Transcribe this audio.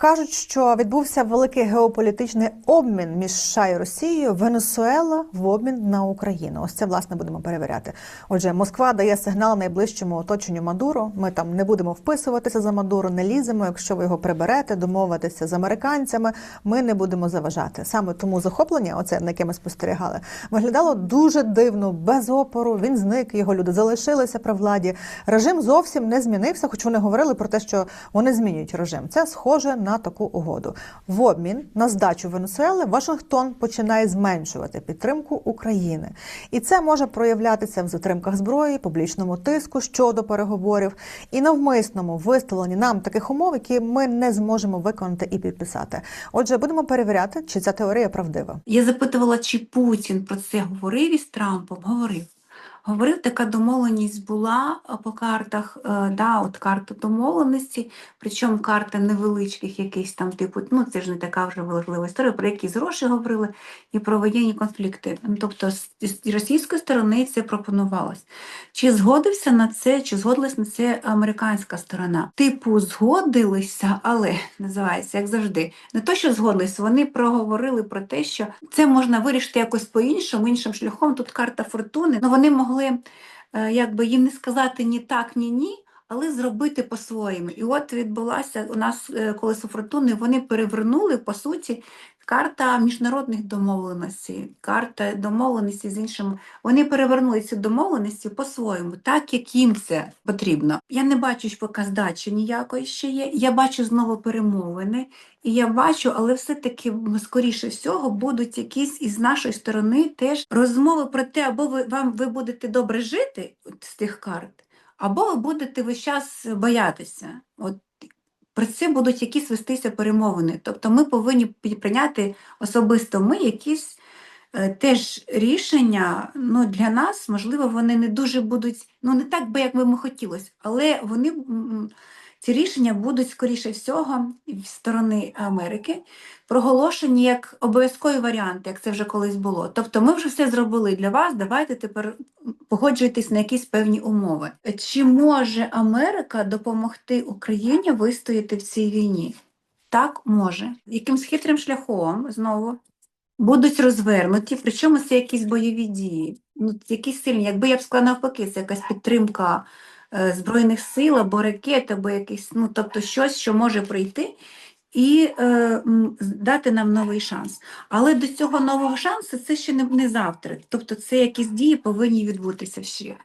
Кажуть, що відбувся великий геополітичний обмін між США і Росією, Венесуела в обмін на Україну. Ось це власне будемо перевіряти. Отже, Москва дає сигнал найближчому оточенню Мадуро. Ми там не будемо вписуватися за Мадуро, не ліземо. Якщо ви його приберете, домовитися з американцями, ми не будемо заважати. Саме тому захоплення, оце на яке ми спостерігали, виглядало дуже дивно, без опору. Він зник, його люди залишилися при владі. Режим зовсім не змінився, хоч вони говорили про те, що вони змінюють режим. Це схоже на таку угоду. В обмін на здачу Венесуели Вашингтон починає зменшувати підтримку України, і це може проявлятися в затримках зброї, публічному тиску щодо переговорів і навмисному виставленні нам таких умов, які ми не зможемо виконати і підписати. Отже, будемо перевіряти, чи ця теорія правдива. Я запитувала, чи Путін про це говорив із Трампом. Говорив. Говорив, така домовленість була по картах, е, да, от карта домовленості, причому карта невеличких якихось там, типу, ну це ж не така вже важлива історія, про якісь гроші говорили і про воєнні конфлікти. Ну, Тобто з російської сторони це пропонувалось. Чи згодився на це, чи згодилась на це американська сторона? Типу, згодилися, але називається, як завжди, не то, що згодились, вони проговорили про те, що це можна вирішити якось по-іншому, іншим шляхом. Тут карта фортуни. Ну вони могли е, якби їм не сказати ні так, ні ні. Але зробити по-своєму. І от відбулася у нас е, колесо фортуни, вони перевернули, по суті, карта міжнародних домовленостей, карта домовленості з іншими. Вони перевернули ці домовленості по-своєму, так як їм це потрібно. Я не бачу поки здачі ніякої ще є. Я бачу знову перемовини, і я бачу, але все-таки скоріше всього будуть якісь із нашої сторони теж розмови про те, або ви вам ви будете добре жити з тих карт, або ви будете весь час боятися. От про це будуть якісь вестися перемовини. Тобто ми повинні прийняти особисто ми якісь е, теж рішення. Ну, для нас, можливо, вони не дуже будуть, ну не так би, як би ми хотілося, але вони. Ці рішення будуть, скоріше всього, з сторони Америки проголошені як обов'язкові варіанти, як це вже колись було. Тобто ми вже все зробили для вас, давайте тепер погоджуйтесь на якісь певні умови. Чи може Америка допомогти Україні вистояти в цій війні? Так, може. Якимсь хитрим шляхом знову будуть розвернуті, причому це якісь бойові дії, ну, якісь сильні. Якби я б сказала навпаки, це якась підтримка Збройних сил або ракет, або якийсь, ну, тобто щось, що може прийти і е, дати нам новий шанс. Але до цього нового шансу це ще не, не завтра. Тобто це якісь дії повинні відбутися ще.